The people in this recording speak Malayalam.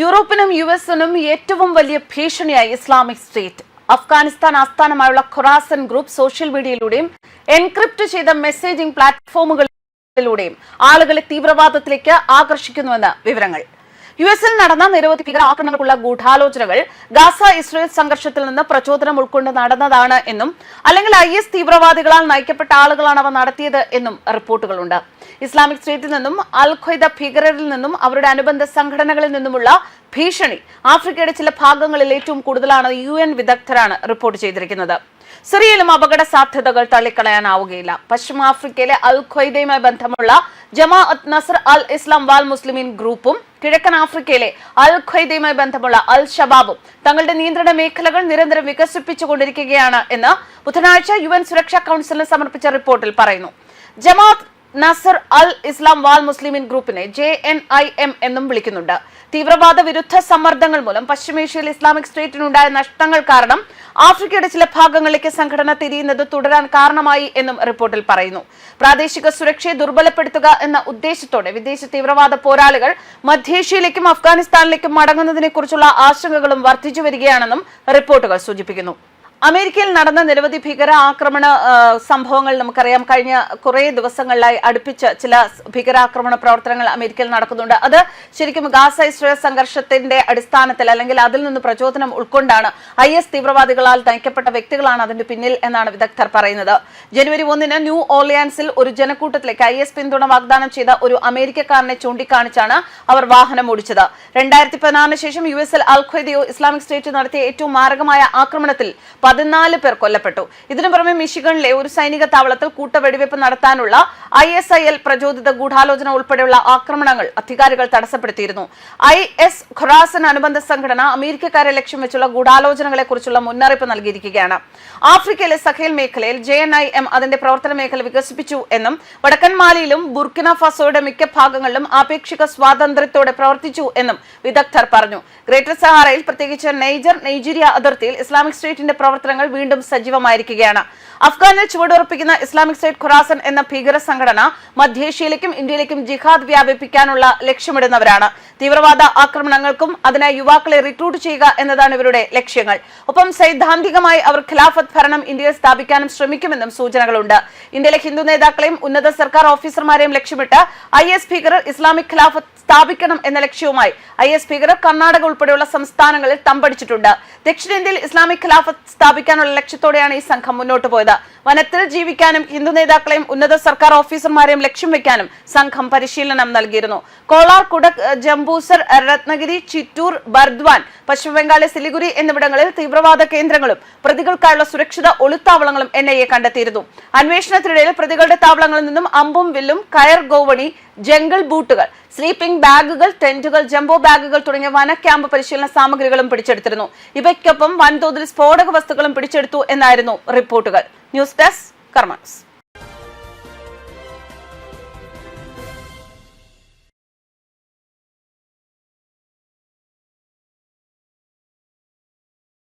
യൂറോപ്പിനും യു എസിനും ഏറ്റവും വലിയ ഭീഷണിയായി ഇസ്ലാമിക് സ്റ്റേറ്റ്. അഫ്ഗാനിസ്ഥാൻ ആസ്ഥാനമായുള്ള ഖുറാസൻ ഗ്രൂപ്പ് സോഷ്യൽ മീഡിയയിലൂടെയും എൻക്രിപ്റ്റ് ചെയ്ത മെസ്സേജിംഗ് പ്ലാറ്റ്ഫോമുകളിലൂടെയും ആളുകളെ തീവ്രവാദത്തിലേക്ക് ആകർഷിക്കുന്നുവെന്ന് വിവരങ്ങൾ. യു എസിൽ നടന്ന നിരവധി ഭീകരാക്രമണങ്ങൾക്കുള്ള ഗൂഢാലോചനകൾ ഗാസ ഇസ്രയേൽ സംഘർഷത്തിൽ നിന്ന് പ്രചോദനം ഉൾക്കൊണ്ട് നടന്നതാണ് എന്നും അല്ലെങ്കിൽ ഐ തീവ്രവാദികളാൽ നയിക്കപ്പെട്ട ആളുകളാണ് അവ നടത്തിയത് എന്നും റിപ്പോർട്ടുകളുണ്ട്. ഇസ്ലാമിക് സ്റ്റേറ്റിൽ നിന്നും അൽ ഖ്വയ്ദ ഭീകരരിൽ നിന്നും അവരുടെ അനുബന്ധ സംഘടനകളിൽ നിന്നുമുള്ള ഭീഷണി ആഫ്രിക്കയുടെ ചില ഭാഗങ്ങളിൽ ഏറ്റവും കൂടുതലാണ് യു എൻ വിദഗ്ധരാണ് റിപ്പോർട്ട് ചെയ്തിരിക്കുന്നത്. സിറിയയിലും അപകട സാധ്യതകൾ തള്ളിക്കളയാനാവുകയില്ല. പശ്ചിമ ആഫ്രിക്കയിലെ അൽ ഖ്വയ്ദയുമായി ബന്ധമുള്ള ജമാ അത് നസർ അൽ ഇസ്ലാം വാൽ മുസ്ലിമീൻ ഗ്രൂപ്പും കിഴക്കൻ ആഫ്രിക്കയിലെ അൽ ഖ്വയ്ദയുമായി ബന്ധമുള്ള അൽ ഷബാബും തങ്ങളുടെ നിയന്ത്രണ മേഖലകൾ നിരന്തരം വികസിപ്പിച്ചുകൊണ്ടിരിക്കുകയാണ് എന്ന് ബുധനാഴ്ച യു എൻ സുരക്ഷാ കൌൺസിലിന് സമർപ്പിച്ച റിപ്പോർട്ടിൽ പറയുന്നു. ജമാഅത്ത് നസർ അൽ ഇസ്ലാം വാൽ മുസ്ലിമിൻ ഗ്രൂപ്പിനെ ജെ എൻ ഐ എം എന്നും വിളിക്കുന്നുണ്ട്. തീവ്രവാദ വിരുദ്ധ സമ്മർദ്ദങ്ങൾ മൂലം പശ്ചിമേഷ്യയിൽ ഇസ്ലാമിക് സ്റ്റേറ്റിനുണ്ടായ നഷ്ടങ്ങൾ കാരണം ആഫ്രിക്കയുടെ ചില ഭാഗങ്ങളിലേക്ക് സംഘടന തിരിയുന്നത് തുടരാൻ കാരണമായി എന്നും റിപ്പോർട്ടിൽ പറയുന്നു. പ്രാദേശിക സുരക്ഷയെ ദുർബലപ്പെടുത്തുക എന്ന ഉദ്ദേശത്തോടെ വിദേശ തീവ്രവാദ പോരാളികൾ മധ്യേഷ്യയിലേക്കും അഫ്ഗാനിസ്ഥാനിലേക്കും മടങ്ങുന്നതിനെക്കുറിച്ചുള്ള ആശങ്കകളും വർദ്ധിച്ചു വരികയാണെന്നും റിപ്പോർട്ടുകൾ സൂചിപ്പിക്കുന്നു. അമേരിക്കയിൽ നടന്ന നിരവധി ഭീകര ആക്രമണ സംഭവങ്ങൾ നമുക്കറിയാം. കഴിഞ്ഞ കുറേ ദിവസങ്ങളിലായി അടുപ്പിച്ച ചില ഭീകരാക്രമണ പ്രവർത്തനങ്ങൾ അമേരിക്കയിൽ നടക്കുന്നുണ്ട്. അത് ശരിക്കും ഗാസ ഇസ്രയേൽ സംഘർഷത്തിന്റെ അടിസ്ഥാനത്തിൽ അല്ലെങ്കിൽ അതിൽ നിന്ന് പ്രചോദനം ഉൾക്കൊണ്ടാണ് ഐ എസ് തീവ്രവാദികളാൽ നയിക്കപ്പെട്ട വ്യക്തികളാണ് അതിന്റെ പിന്നിൽ എന്നാണ് വിദഗ്ധർ പറയുന്നത്. ജനുവരി ഒന്നിന് ന്യൂ ഓർലിയാൻസിൽ ഒരു ജനക്കൂട്ടത്തിലേക്ക് ഐ എസ് പിന്തുണ വാഗ്ദാനം ചെയ്ത ഒരു അമേരിക്കക്കാരനെ ചൂണ്ടിക്കാണിച്ചാണ് അവർ വാഹനം ഓടിച്ചത്. രണ്ടായിരത്തി പതിനാറിന് ശേഷം യു എസിൽ അൽ ഖ്വയ്ദയോ ഇസ്ലാമിക് സ്റ്റേറ്റ് നടത്തിയ ഏറ്റവും മാരകമായ ആക്രമണത്തിൽ പതിനാല് പേർ കൊല്ലപ്പെട്ടു. ഇതിനു പുറമെ മിഷിഗണിലെ ഒരു സൈനിക താവളത്തിൽ കൂട്ടവെടിവെപ്പ് നടത്താനുള്ള ഐ എസ് ഐ എൽ പ്രചോദിത ഗൂഢാലോചന ഉൾപ്പെടെയുള്ള ആക്രമണങ്ങൾ അധികാരികൾ തടസ്സപ്പെടുത്തിയിരുന്നു. ഐ എസ് ഖുറാസൻ അനുബന്ധ സംഘടന അമേരിക്കക്കാരെ ലക്ഷ്യം വെച്ചുള്ള ഗൂഢാലോചനകളെ കുറിച്ചുള്ള മുന്നറിയിപ്പ് നൽകിയിരിക്കുകയാണ്. ആഫ്രിക്കയിലെ സഹേൽ മേഖലയിൽ ജെ എൻ ഐ എം അതിന്റെ പ്രവർത്തന മേഖല വികസിപ്പിച്ചു എന്നും വടക്കൻ മാലിയിലും ബുർക്കിന ഫസോയുടെ മിക്ക ഭാഗങ്ങളിലും ആപേക്ഷിക സ്വാതന്ത്ര്യത്തോടെ പ്രവർത്തിച്ചു എന്നും വിദഗ്ധർ പറഞ്ഞു. ഗ്രേറ്റർ സഹാറയിൽ പ്രത്യേകിച്ച് നൈജർ നൈജീരിയ അതിർത്തിയിൽ ഇസ്ലാമിക് സ്റ്റേറ്റിന്റെ പ്രവർത്തനങ്ങൾ വീണ്ടും സജീവമായിരിക്കുകയാണ്. അഫ്ഗാനിൽ ചുവടുറപ്പിക്കുന്ന ഇസ്ലാമിക് സ്റ്റേറ്റ് ഖുറാസൻ എന്ന ഭീകര സംഘടന മധ്യേഷ്യയിലേക്കും ഇന്ത്യയിലേക്കും ജിഹാദ് വ്യാപിപ്പിക്കാനുള്ള ലക്ഷ്യമിടുന്നവരാണ്. തീവ്രവാദ ആക്രമണങ്ങൾക്കും അതിനായി യുവാക്കളെ റിക്രൂട്ട് ചെയ്യുക എന്നതാണ് ഇവരുടെ ലക്ഷ്യങ്ങൾ. ഒപ്പം സൈദ്ധാന്തികമായി അവർ ഖിലാഫത്ത് ഭരണം ഇന്ത്യയിൽ സ്ഥാപിക്കാനും ശ്രമിക്കുമെന്നും സൂചനകളുണ്ട്. ഇന്ത്യയിലെ ഹിന്ദു നേതാക്കളെയും ഉന്നത സർക്കാർ ഓഫീസർമാരെയും ലക്ഷ്യമിട്ട് ഐ എസ് ഭീകരർ ഇസ്ലാമിക് ഖിലാഫത്ത് സ്ഥാപിക്കണം എന്ന ലക്ഷ്യവുമായി ഐ എസ് ഭീകരർ കർണാടക ഉൾപ്പെടെയുള്ള സംസ്ഥാനങ്ങളിൽ തമ്പടിച്ചിട്ടുണ്ട്. ദക്ഷിണേന്ത്യയിൽ ഇസ്ലാമിക് ഖിലാഫത്ത് സ്ഥാപിക്കാനുള്ള ലക്ഷ്യത്തോടെയാണ് ഈ സംഘം മുന്നോട്ട് പോയത്. വനത്തിൽ ജീവിക്കാനും ഹിന്ദു നേതാക്കളെയും ഉന്നത സർക്കാർ ഓഫീസർമാരെയും ലക്ഷ്യം വെക്കാനും സംഘം പരിശീലനം നൽകിയിരുന്നു. കോളാർ കുടക് ജംബൂസർ രത്നഗിരി ചിറ്റൂർ ബർദ്വാൻ പശ്ചിമബംഗാളിലെ സിലിഗുരി എന്നിവിടങ്ങളിൽ തീവ്രവാദ കേന്ദ്രങ്ങളും പ്രതികൾക്കായുള്ള സുരക്ഷിത ഒളിത്താവളങ്ങളും എൻ ഐ എ കണ്ടെത്തിയിരുന്നു. അന്വേഷണത്തിനിടയിൽ പ്രതികളുടെ താവളങ്ങളിൽ നിന്നും അമ്പും വില്ലും കയർ ഗോവണി ജംഗിൾ ബൂട്ടുകൾ സ്ലീപ്പിംഗ് ബാഗുകൾ ടെന്റുകൾ ജംബോ ബാഗുകൾ തുടങ്ങിയ വന ക്യാമ്പ് പരിശീലന സാമഗ്രികളും പിടിച്ചെടുത്തിരുന്നു. ഇവയ്ക്കൊപ്പം വൻതോതിൽ സ്ഫോടക വസ്തുക്കളും പിടിച്ചെടുത്തു എന്നായിരുന്നു റിപ്പോർട്ടുകൾ. News desk കർമ്മസ്